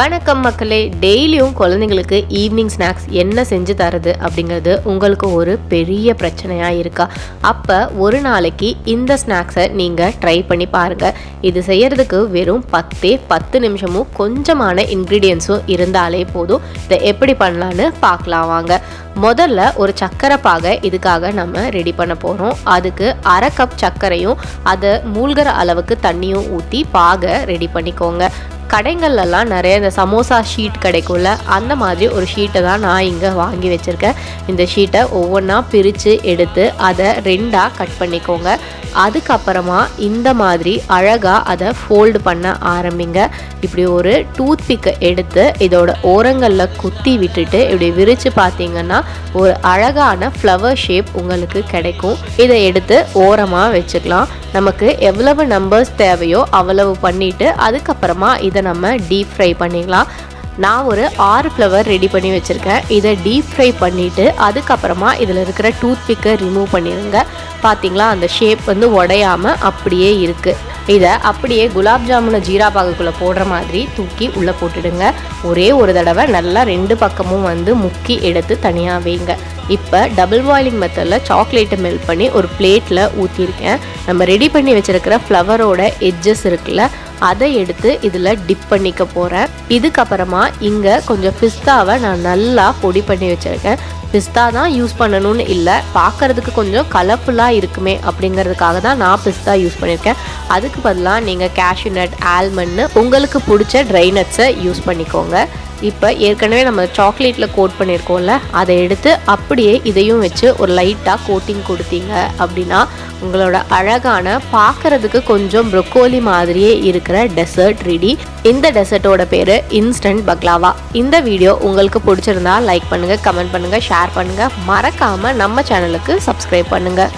வணக்கம் மக்களே. டெய்லியும் குழந்தைங்களுக்கு ஈவினிங் ஸ்நாக்ஸ் என்ன செஞ்சு தரது அப்படிங்கிறது உங்களுக்கு ஒரு பெரிய பிரச்சனையாக இருக்கா? அப்போ ஒரு நாளைக்கு இந்த ஸ்நாக்ஸை நீங்கள் ட்ரை பண்ணி பாருங்கள் இது செய்கிறதுக்கு வெறும் பத்தே பத்து நிமிஷமும் கொஞ்சமான இன்க்ரீடியன்ஸும் இருந்தாலே போதும். இதை எப்படி பண்ணலான்னு பார்க்கலாம் வாங்க. முதல்ல ஒரு சர்க்கரை பாகை இதுக்காக நம்ம ரெடி பண்ண போகிறோம் அதுக்கு அரை கப் சர்க்கரையும் அதை மூழ்கிற அளவுக்கு தண்ணியும் ஊற்றி பாகை ரெடி பண்ணிக்கோங்க. கடைங்கள்லாம் நிறைய இந்த சமோசா ஷீட் கிடைக்கும்ல அந்த மாதிரி ஒரு ஷீட்டை தான் நான் இங்கே வாங்கி வச்சுருக்கேன். இந்த ஷீட்டை ஒவ்வொன்றா பிரித்து எடுத்து அதை ரெண்டாக கட் பண்ணிக்கோங்க. அதுக்கப்புறமா இந்த மாதிரி அழகாக அதை ஃபோல்டு பண்ண ஆரம்பிங்க. இப்படி ஒரு டூத் பிக்கை எடுத்து இதோட ஓரங்களில் குத்தி விட்டுட்டு இப்படி விரித்து பார்த்தீங்கன்னா ஒரு அழகான ஃப்ளவர் ஷேப் உங்களுக்கு கிடைக்கும். இதை எடுத்து ஓரமாக வச்சுக்கலாம். நமக்கு எவ்வளவு நம்பர்ஸ் தேவையோ அவ்வளவு பண்ணிவிட்டு அதுக்கப்புறமா இதை இதை நம்ம டீப் ஃப்ரை பண்ணிக்கலாம் நான் ஒரு ஆறு ஃப்ளவர் ரெடி பண்ணி வச்சுருக்கேன். இதை டீப் ஃப்ரை பண்ணிவிட்டு அதுக்கப்புறமா இதில் இருக்கிற டூத் பிக்கை ரிமூவ் பண்ணிடுங்க. பார்த்தீங்களா? அந்த ஷேப் வந்து உடையாமல் அப்படியே இருக்குது இதை அப்படியே குலாப் ஜாமுனை ஜீரா பாகுக்குள்ளே போடுற மாதிரி தூக்கி உள்ளே போட்டுடுங்க. ஒரே ஒரு தடவை நல்லா ரெண்டு பக்கமும் வந்து முக்கி எடுத்து தனியாக வைங்க. இப்போ டபுள் பாயிலிங் மெத்தடில் சாக்லேட்டை மெல்ட் பண்ணி ஒரு பிளேட்டில் ஊற்றிருக்கேன் நம்ம ரெடி பண்ணி வச்சுருக்கிற ஃப்ளவரோட எட்ஜஸ் இருக்குல்ல அதை எடுத்து இதில் டிப் பண்ணிக்க போகிறேன் இதுக்கப்புறமா இங்கே கொஞ்சம் பிஸ்தாவை நான் நல்லா பொடி பண்ணி வச்சுருக்கேன். பிஸ்தா தான் யூஸ் பண்ணணும்னு இல்லை பார்க்கறதுக்கு கொஞ்சம் கலர்ஃபுல்லாக இருக்குமே அப்படிங்கிறதுக்காக தான் நான் பிஸ்தா யூஸ் பண்ணியிருக்கேன் அதுக்கு பதிலாக நீங்கள் கேஷ்யூ நட் ஆல்மண்ட்னு உங்களுக்கு பிடிச்ச ட்ரை நட்ஸை யூஸ் பண்ணிக்கோங்க. இப்போ ஏற்கனவே நம்ம சாக்லேட்டில் கோட் பண்ணியிருக்கோம்ல அதை எடுத்து அப்படியே இதையும் வச்சு ஒரு லைட்டாக கோட்டிங் கொடுத்தீங்க அப்படின்னா உங்களோட அழகான பார்க்கறதுக்கு கொஞ்சம் ப்ரொக்கோலி மாதிரியே இருக்கிற டெசர்ட் ரெடி. இந்த டெசர்ட்டோட பேர் இன்ஸ்டன்ட் பக்லாவா. இந்த வீடியோ உங்களுக்கு பிடிச்சிருந்தா லைக் பண்ணுங்கள் கமெண்ட் பண்ணுங்கள் ஷேர் பண்ணுங்கள் மறக்காமல் நம்ம சேனலுக்கு சப்ஸ்கிரைப் பண்ணுங்கள்